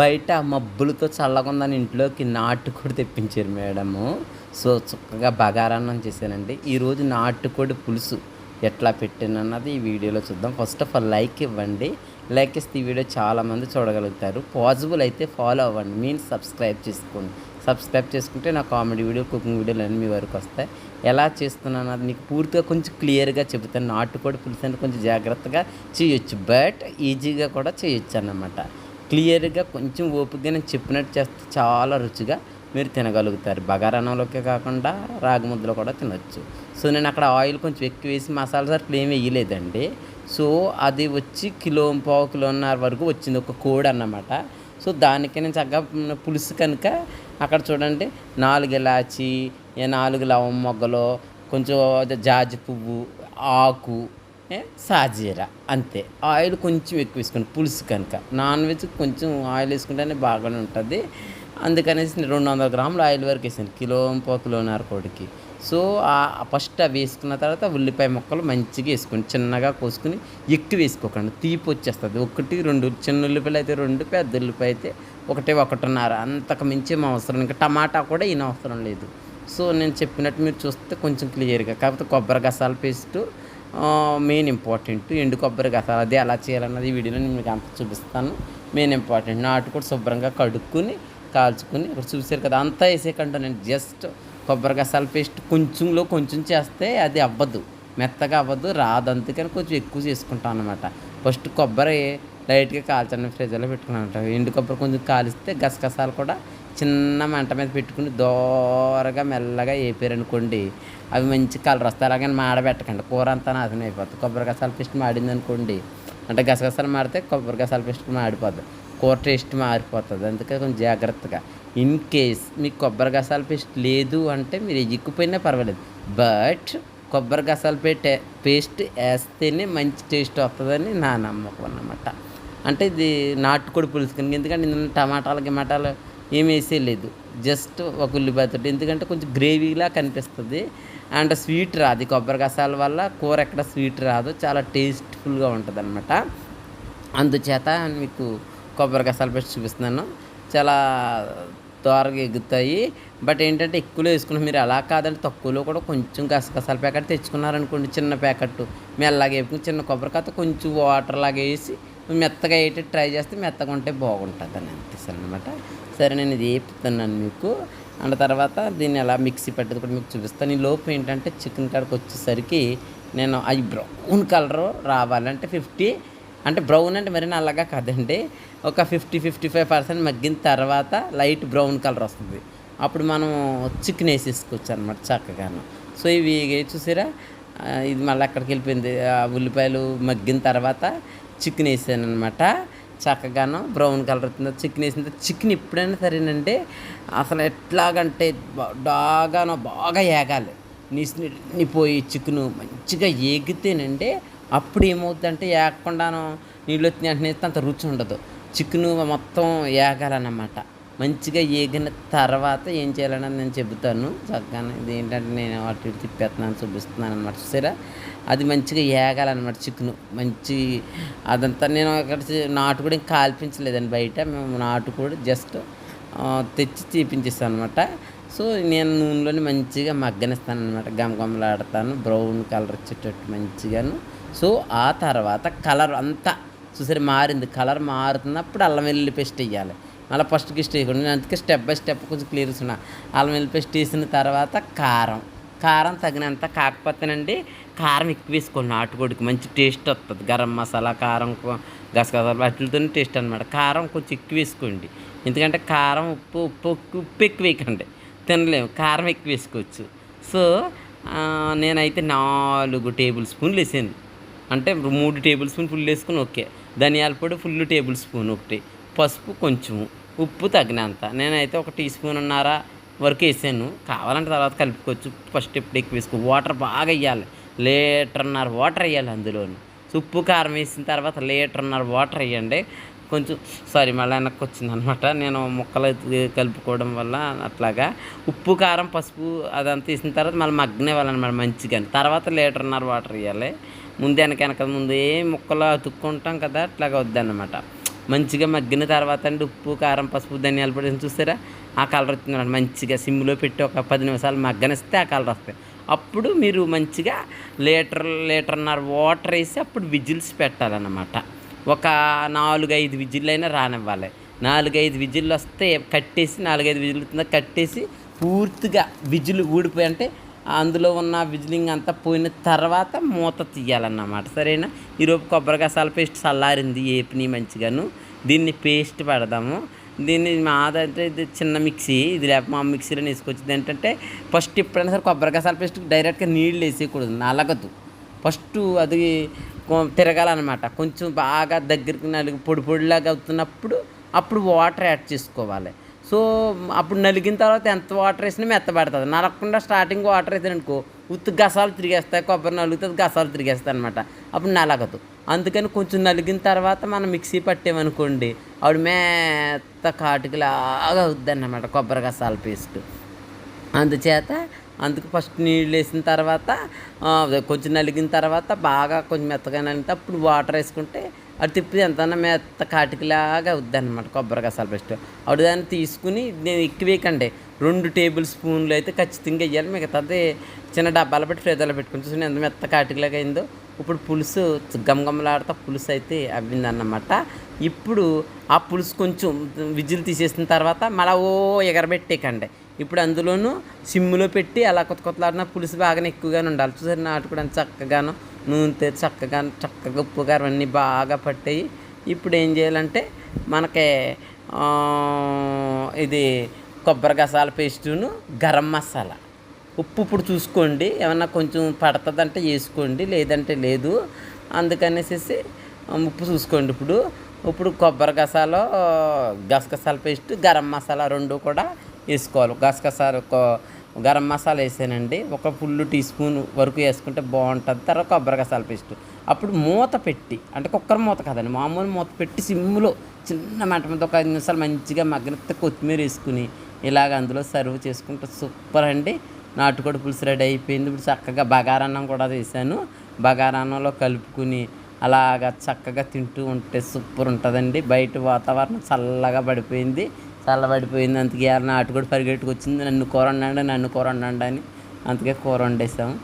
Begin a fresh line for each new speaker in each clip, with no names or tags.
బయట మబ్బులతో చల్లగా ఉందని ఇంట్లోకి నాటుకోడి తెప్పించారు మేడము. సో చక్కగా బగారాన్నం చేశానండి ఈరోజు నాటుకోడి పులుసు ఎట్లా పెట్టానన్నది ఈ వీడియోలో చూద్దాం. ఫస్ట్ ఆఫ్ ఆల్ లైక్ ఇవ్వండి. లైక్ ఇస్తే ఈ వీడియో చాలామంది చూడగలుగుతారు. పాజిబుల్ అయితే ఫాలో అవ్వండి. మీన్స్ సబ్స్క్రైబ్ చేసుకోండి. సబ్స్క్రైబ్ చేసుకుంటే నా కామెడీ వీడియో కుకింగ్ వీడియోలు అన్నీ మీ వరకు వస్తాయి. ఎలా చేస్తున్నాను అది మీకు పూర్తిగా కొంచెం క్లియర్గా చెబుతాను. నాటుకోడి పులుసు అంటే కొంచెం జాగ్రత్తగా చేయొచ్చు. బట్ ఈజీగా కూడా చేయొచ్చు అన్నమాట. క్లియర్గా కొంచెం ఓపికగా నేను చెప్పినట్టు చేస్తే చాలా రుచిగా మీరు తినగలుగుతారు. బగారన్నంలోకే కాకుండా రాగి ముద్దలో కూడా తినొచ్చు. సో నేను అక్కడ ఆయిల్ కొంచెం ఎక్కువ వేసి మసాలా సరుకులు ఏమి వేయలేదండి. సో అది వచ్చి కిలో పావు కిలోన్నర వరకు వచ్చింది. ఒక కోడి అన్నమాట. సో దానికి నేను చక్కగా పులుసు కనుక అక్కడ చూడండి. నాలుగు ఇలాచి నాలుగు లవం మొగ్గలు కొంచెం జాజి పువ్వు ఆకు సాజీరా అంతే. ఆయిల్ కొంచెం ఎక్కువ వేసుకోండి పులుసు కనుక. నాన్ వెజ్ కొంచెం ఆయిల్ వేసుకుంటేనే బాగానే ఉంటుంది. అందుకనేసి రెండు వందల గ్రాములు ఆయిల్ వరకు వేసాను కిలో పో కిలోన్నర కోడికి. సో ఫస్ట్ అవి వేసుకున్న తర్వాత ఉల్లిపాయ ముక్కలు మంచిగా వేసుకోండి చిన్నగా కోసుకుని ఎక్కువ వేసుకోకండి. తీపి వచ్చేస్తుంది. ఒకటి రెండు చిన్న ఉల్లిపాయలు అయితే రెండు పెద్ద ఉల్లిపాయ అయితే ఒకటి ఒకటిన్నర. అంతకు మించి మా అవసరం. ఇంకా టమాటా కూడా ఈయన అవసరం లేదు. సో నేను చెప్పినట్టు మీరు చూస్తే కొంచెం క్లియర్గా. కాకపోతే కొబ్బరి గసాల పేస్టు మెయిన్ ఇంపార్టెంట్ ఎండు కొబ్బరి గసాలు అది ఎలా చేయాలన్నది ఈ వీడియోలో నేను మీకు అంత చూపిస్తాను. మెయిన్ ఇంపార్టెంట్ నాటు కూడా శుభ్రంగా కడుక్కుని కాల్చుకుని ఇప్పుడు చూసారు కదా అంతా వేసేకంటే నేను జస్ట్ కొబ్బరి గసాల పేస్ట్ కొంచెంలో కొంచెం చేస్తే అది అవ్వదు. మెత్తగా అవ్వదు రాదు. అందుకని కొంచెం ఎక్కువ చేసుకుంటాను అనమాట ఫస్ట్ కొబ్బరి లైట్గా కాల్చండి ఫ్రిడ్జ్లో పెట్టుకున్నాను ఎండు కొబ్బరి కొంచెం కాలిస్తే గసగసాలు కూడా చిన్న మంట మీద పెట్టుకుని దోరగా మెల్లగా వేపారనుకోండి అవి మంచి కలర్ వస్తాయి. అలాగని మాడబెట్టకండి కూర అంతా నాశనం అయిపోతుంది కొబ్బరి గసాల పేస్ట్ మాడింది అనుకోండి అంటే గసగసాలు మాడితే కొబ్బరి గసాల పేస్ట్ మాడిపోద్ది. కూర టేస్ట్ మారిపోతుంది. అందుకే కొంచెం జాగ్రత్తగా. ఇన్ కేస్ మీకు కొబ్బరి గసాల పేస్ట్ లేదు అంటే మీరు ఎగ్గిపోయినా పర్వాలేదు. బట్ కొబ్బరి గసాల పేస్ట్ పేస్ట్ వేస్తేనే మంచి టేస్ట్ వస్తుందని నా నమ్మకం అన్నమాట. అంటే ఇది నాటుకోడి పులుసు ఎందుకంటే ఇందులో టమాటాలు గిమాటాలు ఏమేసే లేదు. జస్ట్ ఒక ఉల్లిపాయతో ఎందుకంటే కొంచెం గ్రేవీలా కనిపిస్తుంది. అండ్ స్వీట్ రాదు. కొబ్బరి గసాల వల్ల కూర ఎక్కడ స్వీట్ రాదు. చాలా టేస్ట్ఫుల్గా ఉంటుంది అనమాట అందుచేత మీకు కొబ్బరి గసాలు పెట్టి చూపిస్తున్నాను. చాలా త్వరగా ఎగుతాయి. బట్ ఏంటంటే ఎక్కువలో వేసుకున్నాం మీరు అలా కాదంటే తక్కువలో కూడా కొంచెం గసగసాల ప్యాకెట్ తెచ్చుకున్నారనుకోండి చిన్న ప్యాకెట్ మెల్లగా వేపుకుని చిన్న కొబ్బరికాయ కొంచెం వాటర్ లాగా వేసి మెత్తగా వేయటట్టు ట్రై చేస్తే మెత్తగా ఉంటే బాగుంటుంది అని అనిపిస్తుంది అనమాట సరే నేను ఇది వేపుతున్నాను మీకు. అండ్ తర్వాత దీన్ని ఎలా మిక్సీ పెట్టదు కూడా మీకు చూపిస్తాను. ఈ లోపు ఏంటంటే చికెన్ కాడకి వచ్చేసరికి నేను అవి బ్రౌన్ కలర్ రావాలంటే ఫిఫ్టీ అంటే బ్రౌన్ అంటే మరి నల్లగా కాదండి. ఒక ఫిఫ్టీ ఫిఫ్టీ ఫైవ్ పర్సెంట్ మగ్గిన తర్వాత లైట్ బ్రౌన్ కలర్ వస్తుంది. అప్పుడు మనం చికెన్ వేసేసుకోవచ్చు అనమాట చక్కగాను. సో ఇవి చూసారా? ఇది మళ్ళీ అక్కడికి వెళ్ళిపోయింది. ఆ ఉల్లిపాయలు మగ్గిన తర్వాత చికెన్ వేసాను అనమాట చక్కగాను బ్రౌన్ కలర్ వచ్చింది. చికెన్ వేసిన తర్వాత చికెన్ ఎప్పుడైనా సరేనండి అసలు ఎట్లాగంటే బాగాను బాగానో బాగా ఏగాలి. నీసి పోయి చికెను మంచిగా ఏగితేనండి అప్పుడు ఏమవుతుందంటే ఏగకుండాను నీళ్ళు వచ్చిన వెంటనే వేస్తే అంత రుచి ఉండదు. చికెను మొత్తం ఏగాలన్నమాట. మంచిగా ఏగిన తర్వాత ఏం చేయాలని నేను చెబుతాను. చక్కగా ఇది ఏంటంటే నేను అటు ఇటు తిప్పేస్తున్నాను చూపిస్తున్నాను అనమాట సరే అది మంచిగా ఏగాలన్నమాట చికెన్ మంచి అదంతా నేను అక్కడ నాటు కూడా ఇంకా కాల్పించలేదండి బయట. మేము నాటు కూడా జస్ట్ తెచ్చి తీపించేస్తాను అనమాట సో నేను నూనెలోని మంచిగా మగ్గనిస్తాను అనమాట గమగమలాడతాను బ్రౌన్ కలర్ వచ్చేటట్టు మంచిగాను. సో ఆ తర్వాత కలర్ అంతా చూసారు మారింది. కలర్ మారుతున్నప్పుడు అల్లం వెల్లుల్లి పేస్ట్ వేయాలి. మళ్ళీ ఫస్ట్ గిస్ట్ నేను అందుకే స్టెప్ బై స్టెప్ కొంచెం క్లియర్ ఉన్నా అల్లం వెల్లుల్లి పేస్ట్ వేసిన తర్వాత కారం. కారం తగినంత కాకపోతేనండి కారం ఎక్కువ వేసుకోండి. నాటుకోడికి మంచి టేస్ట్ వస్తుంది గరం మసాలా కారం గసగసాలు వాటితోనే టేస్ట్ అనమాట కారం కొంచెం ఎక్కువ వేసుకోండి. ఎందుకంటే కారం ఉప్పు ఉప్పు ఉప్పు ఎక్కువ వేయకండి. తినలేము. కారం ఎక్కువ వేసుకోవచ్చు. సో నేనైతే నాలుగు టేబుల్ స్పూన్లు వేసాను. అంటే మూడు టేబుల్ స్పూన్ ఫుల్ వేసుకుని ఓకే. ధనియాల పొడి ఫుల్ టేబుల్ స్పూన్ ఒకటి. పసుపు కొంచెము ఉప్పు తగినంత. నేనైతే ఒక టీ స్పూన్ ఉన్నారా వరకు వేసాను. కావాలంటే తర్వాత కలుపుకోవచ్చు. ఫస్ట్ ఇప్పుడు ఎక్కువ వేసుకో. వాటర్ బాగా వేయాలి. లీటర్న్నర వాటర్ వేయాలి అందులోని. ఉప్పు కారం వేసిన తర్వాత లీటర్న్నర వాటర్ వేయండి. కొంచెం సారీ మళ్ళీ వెనక్కి వచ్చింది అనమాట నేను ముక్కలు కలుపుకోవడం వల్ల అట్లాగా. ఉప్పు కారం పసుపు అదంతా వేసిన తర్వాత మళ్ళీ మగ్గనివ్వాలన్నమాట మంచిగా. తర్వాత లీటర్న్నర వాటర్ వేయాలి. ముందు వెనక వెనక ముందు ఏ ముక్కలు అతుక్కుంటాం కదా అట్లాగా వద్దన్నమాట. మంచిగా మగ్గిన తర్వాత అండి ఉప్పు కారం పసుపు ధనియాల పొడి చూస్తారా? ఆ కలర్ వచ్చిందన్నమాట మంచిగా సిమ్లో పెట్టి ఒక పది నిమిషాలు మగ్గనిస్తే ఆ కలర్ వస్తాయి. అప్పుడు మీరు మంచిగా లీటర్ లీటర్న్నర వాటర్ వేసి అప్పుడు విజిల్స్ పెట్టాలన్నమాట. ఒక నాలుగైదు విజిల్ అయినా రానివ్వాలి. నాలుగైదు విజిల్లు వస్తే కట్టేసి నాలుగైదు విజిల్ వస్తుందో? కట్టేసి పూర్తిగా విజిల్ ఊడిపోయి అంటే అందులో ఉన్న విజిలింగ్ అంతా పోయిన తర్వాత మూత తీయాలన్నమాట. సరేనా? ఈరోజు కొబ్బరి గసాల పేస్ట్ చల్లారింది ఏపిని మంచిగాను. దీన్ని పేస్ట్ పెడదాము. దీన్ని మాదంటే ఇది చిన్న మిక్సీ. ఇది లేకపోతే మా మిక్సీలో వేసుకొచ్చింది ఏంటంటే ఫస్ట్ ఎప్పుడైనా సరే కొబ్బరి గసాల పేస్ట్ డైరెక్ట్గా నీళ్ళు వేసేయకూడదు నలగదు. ఫస్ట్ అది కొ- తిరగాలన్నమాట. కొంచెం బాగా దగ్గరికి నలుగు పొడి పొడిలాగా అవుతున్నప్పుడు అప్పుడు వాటర్ యాడ్ చేసుకోవాలి. సో అప్పుడు నలిగిన తర్వాత ఎంత వాటర్ వేసినా మెత్తబడుతుంది. నలగకుండా స్టార్టింగ్ వాటర్ వేసాను అనుకో ఉత్తు గసాలు తిరిగేస్తాయి కొబ్బరి నలుగుతుంది గసాలు తిరిగేస్తాయి అనమాట అప్పుడు నలగదు. అందుకని కొంచెం నలిగిన తర్వాత మనం మిక్సీ పట్టామనుకోండి ఆవిడ మేత్త కాటుకలాగా అవుద్ది అన్నమాట కొబ్బరి గసాల పేస్ట్. అందుచేత అందుకు ఫస్ట్ నీళ్ళు వేసిన తర్వాత కొంచెం నలిగిన తర్వాత బాగా కొంచెం మెత్తగా నలిగితే అప్పుడు వాటర్ వేసుకుంటే అటు తిప్పి ఎంతన్నా మెత్త కాటికిలాగా అవుద్దనమాట కొబ్బరి గసాల పేస్ట్. అటు దాన్ని తీసుకుని నేను ఎక్కువ వేయకండి. రెండు టేబుల్ స్పూన్లు అయితే ఖచ్చితంగా వేయాలి. మిగతాది చిన్న డబ్బాలో పెట్టి ఫ్రిడ్జ్లో పెట్టుకుని చూసి ఎంత మెత్త కాటికిలాగా అయిందో. ఇప్పుడు పులుసు గమగమలాడుతా పులుసు అయితే అవ్విందన్నమాట. ఇప్పుడు ఆ పులుసు కొంచెం విజిల్ తీసేసిన తర్వాత మళ్ళీ ఓ ఎగరబెట్టేకండి ఇప్పుడు అందులోనూ సిమ్లో పెట్టి అలా కొత్త కొత్తలాడిన పులుసు బాగానే ఎక్కువగానే ఉండాలి. చూసారు నాటుకోవడానికి చక్కగాను. నూనె చక్కగా చక్కగా ఉప్పు కారం అన్నీ బాగా పట్టాయి. ఇప్పుడు ఏం చేయాలంటే మనకి ఇది కొబ్బరి గసాల పేస్టును గరం మసాలా. ఉప్పు ఇప్పుడు చూసుకోండి. ఏమన్నా కొంచెం పడుతుందంటే వేసుకోండి లేదంటే లేదు. అందుకనేసి ఉప్పు చూసుకోండి ఇప్పుడు. ఇప్పుడు కొబ్బరి గసాలో గసగసాల పేస్ట్ గరం మసాలా రెండు కూడా వేసుకోవాలి. గసగసాలు గరం మసాలా వేసానండి. ఒక ఫుల్ టీ స్పూన్ వరకు వేసుకుంటే బాగుంటుంది. తర్వాత కొబ్బరి గసాల పేస్ట్. అప్పుడు మూత పెట్టి అంటే కుక్కర్ మూత కదండి మామూలు మూత పెట్టి సిమ్లో చిన్న మంట మీద ఒక ఐదు నిమిషాలు మంచిగా మగ్గనిస్తే కొత్తిమీర వేసుకుని ఇలాగ అందులో సర్వ్ చేసుకుంటే సూపర్ అండి. నాటుకోడి పులుసు రెడీ అయిపోయింది. ఇప్పుడు చక్కగా బగారాన్నం కూడా వేసాను బగారాన్నంలో కలుపుకుని అలాగా చక్కగా తింటూ ఉంటే సూపర్ ఉంటుందండి. బయట వాతావరణం చల్లగా పడిపోయింది. చల్లబడిపోయింది అందుకే ఇవాళ నాటు కూడా పరిగెట్టుకొచ్చింది. నన్ను కూర వండండి నన్ను కూర వండండి అని అందుకే కూర వండేసాము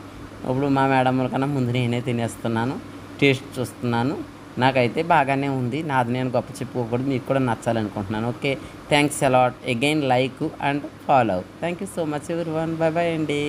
ఇప్పుడు మా మేడమ్మల కన్నా ముందు నేనే తినేస్తున్నాను టేస్ట్ చూస్తున్నాను. నాకైతే బాగానే ఉంది. నాది నేను గొప్ప చెప్పుకోకూడదు మీకు కూడా నచ్చాలనుకుంటున్నాను. Okay thanks a lot again like and follow. Thank you so much everyone bye bye అండి.